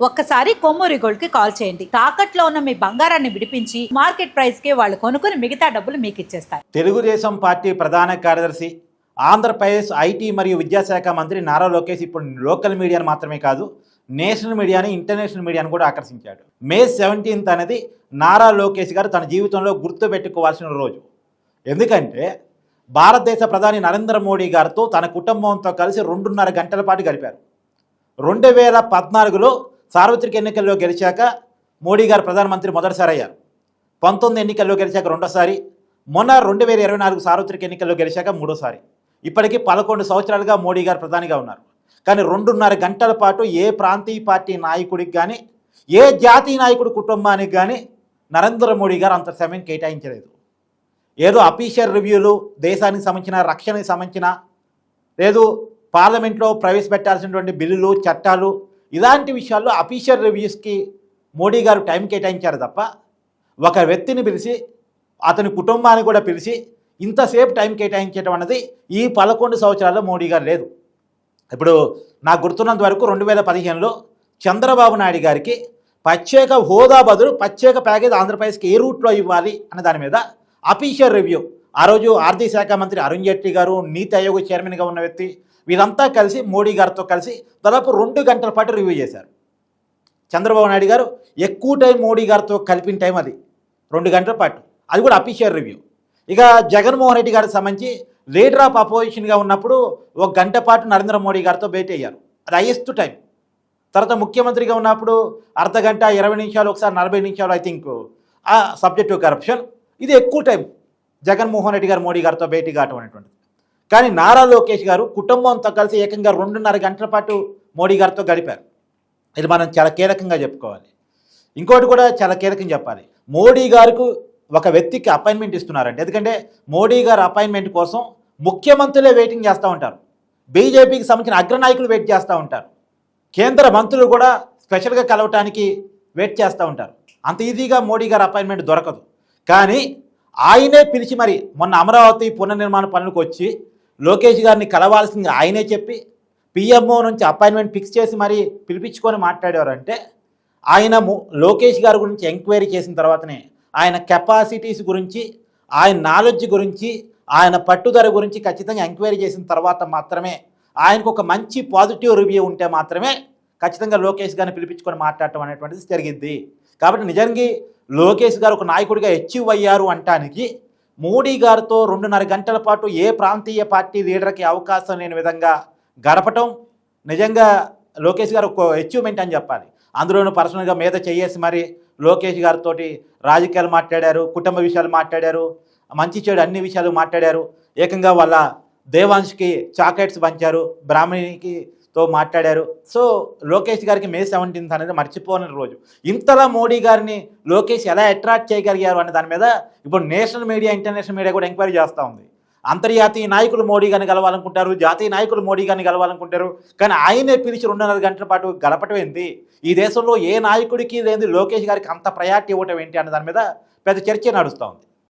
ఒక్కసారి కొమ్మూరి గోల్డ్కి కాల్ చేయండి. తాకట్లో ఉన్న మీ బంగారాన్ని విడిపించి మార్కెట్ ప్రైస్కి వాళ్ళు కొనుక్కుని మిగతా డబ్బులు మీకు ఇచ్చేస్తారు. తెలుగుదేశం పార్టీ ప్రధాన కార్యదర్శి ఆంధ్రప్రదేశ్ ఐటీ మరియు విద్యాశాఖ మంత్రి నారా లోకేష్ ఇప్పుడు లోకల్ మీడియాను మాత్రమే కాదు నేషనల్ మీడియాని ఇంటర్నేషనల్ మీడియాను కూడా ఆకర్షించాడు. మే సెవెంటీన్త్ అనేది నారా లోకేష్ గారు తన జీవితంలో గుర్తుపెట్టుకోవాల్సిన రోజు. ఎందుకంటే భారతదేశ ప్రధాని నరేంద్ర మోడీ గారితో తన కుటుంబంతో కలిసి రెండున్నర గంటల పాటు గడిపారు. రెండు వేల పద్నాలుగులో సార్వత్రిక ఎన్నికల్లో గెలిచాక మోడీ గారు ప్రధానమంత్రి మొదటిసారి అయ్యారు పంతొమ్మిది ఎన్నికల్లో గెలిచాక రెండోసారి మొన్న రెండు వేల ఇరవై నాలుగు సార్వత్రిక ఎన్నికల్లో గెలిచాక మూడోసారి. ఇప్పటికీ పదకొండు సంవత్సరాలుగా మోడీ గారు ప్రధానిగా ఉన్నారు. కానీ రెండున్నర గంటల పాటు ఏ ప్రాంతీయ పార్టీ నాయకుడికి కానీ ఏ జాతీయ నాయకుడి కుటుంబానికి కానీ నరేంద్ర మోడీ గారు అంత సమయం కేటాయించలేదు. ఏదో అఫీషియల్ రివ్యూలు దేశానికి సంబంధించిన రక్షణకి సంబంధించిన లేదు పార్లమెంట్లో ప్రవేశపెట్టాల్సినటువంటి బిల్లులు చట్టాలు ఇలాంటి విషయాల్లో అఫీషియల్ రివ్యూస్కి మోడీ గారు టైం కేటాయించారు తప్ప ఒక వ్యక్తిని పిలిచి అతని కుటుంబాన్ని కూడా పిలిచి ఇంతసేపు టైం కేటాయించడం అన్నది ఈ పదకొండు సంవత్సరాల్లో మోడీ గారు లేదు. ఇప్పుడు నాకు గుర్తున్నంత వరకు రెండు వేల పదిహేనులో చంద్రబాబు నాయుడు గారికి ప్రత్యేక హోదా బదులు ప్రత్యేక ప్యాకేజ్ ఆంధ్రప్రదేశ్కి ఏ రూట్లో ఇవ్వాలి అనే దాని మీద అఫీషియల్ రివ్యూ. ఆ రోజు ఆర్థిక శాఖ మంత్రి అరుణ్ జైట్లీ గారు నీతి ఆయోగ్ చైర్మన్గా ఉన్న వ్యక్తి వీరంతా కలిసి మోడీ గారితో కలిసి దాదాపు రెండు గంటల పాటు రివ్యూ చేశారు. చంద్రబాబు నాయుడు గారు ఎక్కువ టైం మోడీ గారితో కలిపిన టైం అది. రెండు గంటల పాటు. అది కూడా అఫీషియల్ రివ్యూ ఇక జగన్మోహన్ రెడ్డి గారికి సంబంధించి లీడర్ ఆఫ్ అపోజిషన్గా ఉన్నప్పుడు ఒక గంట పాటు నరేంద్ర మోడీ గారితో భేటీ అయ్యారు. అది హైయెస్ట్ టైం తర్వాత ముఖ్యమంత్రిగా ఉన్నప్పుడు అర్ధ గంట ఇరవై నిమిషాలు ఒకసారి నలభై నిమిషాలు ఐ థింక్ ఆ సబ్జెక్ట్ కరప్షన్ ఇది ఎక్కువ టైం జగన్మోహన్ రెడ్డి గారు మోడీ గారితో భేటీ కావటం అనేటువంటిది. కానీ నారా లోకేష్ గారు కుటుంబంతో కలిసి ఏకంగా రెండున్నర గంటల పాటు మోడీ గారితో గడిపారు. ఇది మనం చాలా కీలకంగా చెప్పుకోవాలి. ఇంకోటి కూడా చాలా కీలకం చెప్పాలి. మోడీ గారికి ఒక వ్యక్తికి అపాయింట్మెంట్ ఇస్తున్నారంటే. ఎందుకంటే మోడీ గారు అపాయింట్మెంట్ కోసం ముఖ్యమంత్రులే వెయిటింగ్ చేస్తూ ఉంటారు. బీజేపీకి సంబంధించిన అగ్రనాయకులు వెయిట్ చేస్తూ ఉంటారు. కేంద్ర మంత్రులు కూడా స్పెషల్గా కలవటానికి వెయిట్ చేస్తూ ఉంటారు. అంత ఈజీగా మోడీ గారు అపాయింట్మెంట్ దొరకదు. కానీ ఆయనే పిలిచి మరి మొన్న అమరావతి పునర్నిర్మాణ పనులకు వచ్చి లోకేష్ గారిని కలవాల్సింది ఆయనే చెప్పి పిఎంఓ నుంచి అపాయింట్మెంట్ ఫిక్స్ చేసి మరి పిలిపించుకొని మాట్లాడారంటే ఆయన లోకేష్ గారి గురించి ఎంక్వైరీ చేసిన తర్వాతనే ఆయన కెపాసిటీస్ గురించి ఆయన నాలెడ్జ్ గురించి ఆయన పట్టుదల గురించి ఖచ్చితంగా ఎంక్వైరీ చేసిన తర్వాత మాత్రమే ఆయనకు ఒక మంచి పాజిటివ్ రివ్యూ ఉంటే మాత్రమే ఖచ్చితంగా లోకేష్ గారిని పిలిపించుకొని మాట్లాడటం అనేటువంటిది జరిగింది. కాబట్టి నిజంగా లోకేష్ గారు ఒక నాయకుడిగా అచీవ్ అయ్యారు అంటానికి మోడీ గారితో రెండున్నర గంటల పాటు ఏ ప్రాంతీయ పార్టీ లీడర్కి అవకాశం లేని విధంగా గడపటం నిజంగా లోకేష్ గారు ఒక అచీవ్మెంట్ అని చెప్పాలి. అందులోనూ పర్సనల్గా మీద చేయేసి మరి లోకేష్ గారితో రాజకీయాలు మాట్లాడారు కుటుంబ విషయాలు మాట్లాడారు మంచి చెడు అన్ని విషయాలు మాట్లాడారు. ఏకంగా వాళ్ళ దేవాంశ్కి చాక్లెట్స్ పంచారు బ్రాహ్మణికి తో మాట్లాడారు. సో లోకేష్ గారికి మే సెవెంటీన్త్ అనేది మర్చిపోని రోజు. ఇంతలా మోడీ గారిని లోకేష్ ఎలా అట్రాక్ట్ చేయగలిగారు అనే దాని మీద ఇప్పుడు నేషనల్ మీడియా ఇంటర్నేషనల్ మీడియా కూడా ఎంక్వైరీ చేస్తూ ఉంది. అంతర్జాతీయ నాయకులు మోడీ గారిని కలవాలనుకుంటారు జాతీయ నాయకులు మోడీ గారిని కలవాలనుకుంటారు కానీ ఆయనే పిలిచి రెండున్నర గంటల పాటు గడపటం ఏంటి? ఈ దేశంలో ఏ నాయకుడికి లేని లోకేష్ గారికి అంత ప్రయారిటీ ఇవ్వటం ఏంటి అనే దాని మీద పెద్ద చర్చ నడుస్తూ ఉంది.